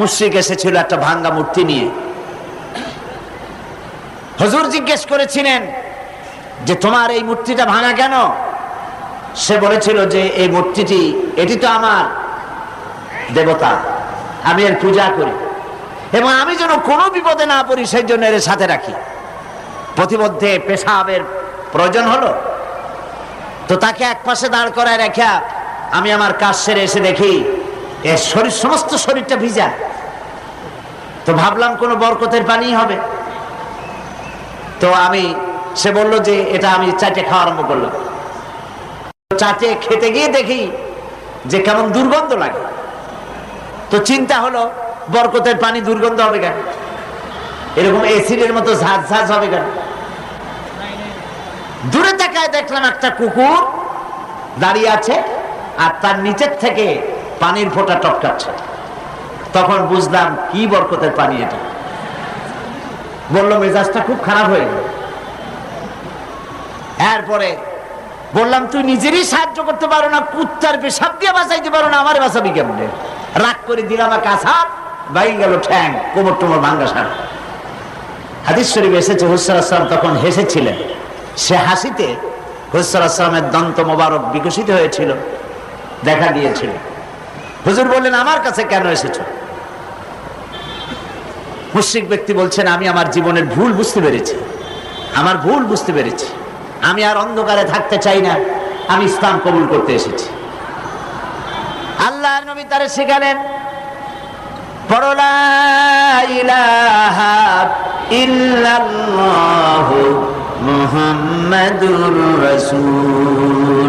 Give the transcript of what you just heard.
মুশ্রিক এসেছিল একটা ভাঙ্গা মূর্তি নিয়ে। হজুর জিজ্ঞেস করেছিলেন যে, তোমার এই মূর্তিটা ভাঙা কেন? সে বলেছিল যে, এই মূর্তিটি, এটি তো আমার দেবতা, আমি এর পূজা করি এবং আমি যেন কোনো বিপদে না পড়ি, সেই জন্য এর সাথে রাখি। প্রতিমধ্যে পেশাবের প্রয়োজন হলো। তো তাকে এক পাশে দাঁড় করায় রেখা, আমি আমার কাজ সেরে এসে দেখি এর শরীর, সমস্ত শরীরটা ভিজা। তো ভাবলাম কোনো বরকতের পানি হবে। তো আমি, সে বলল যে এটা আমি চাটে খাওয়া আরম্ভ করলাম। চাটে খেতে গিয়ে দেখি যে কেমন দুর্গন্ধ লাগে। তো চিন্তা হলো, বরকতের পানি দুর্গন্ধ হবে কেন? এরকম এসিডের মতো ঝাঁজ ঝাঁজ হবে কেন? দূরে তাকায় দেখলাম একটা কুকুর দাঁড়িয়ে আছে, আর তার নিচের থেকে পানির ফোঁটা টপকাচ্ছে। তখন বুঝলাম, কি বরকতের পানি এটা। বলল, মেজাজটা খুব খারাপ হয়ে গেল। এরপরে বললাম, তুই নিজেরই সাহায্য করতে পারো না, কুত্তার পেশাব দিয়ে বাঁচাইতে পারো না, আমার বাঁচাবি কেমনে? রাগ করে দিলাম আসাদ বাই গেল ঠ্যাং, কোমর টোমর ভাঙ্গা সার হাদিস শরীফ এসেছে হুসর আসলাম তখন হেসেছিলেন। সে হাসিতে হুসর আসলামের দন্ত মোবারক বিকশিত হয়েছিল, দেখা দিয়েছিল হুজুর বললেন, আমার কাছে কেন এসেছ? মুশ্রিক ব্যক্তি বলছেন, আমি আমার জীবনের ভুল বুঝতে পেরেছি। আমার ভুল বুঝতে পেরেছি। আমি আর অন্ধকারে থাকতে চাই না। আমি ইসলাম কবুল করতে এসেছি। আল্লাহ নবী তারে শেখালেন ইল্লাল্লাহু মুহাম্মাদুর রাসূলুল্লাহ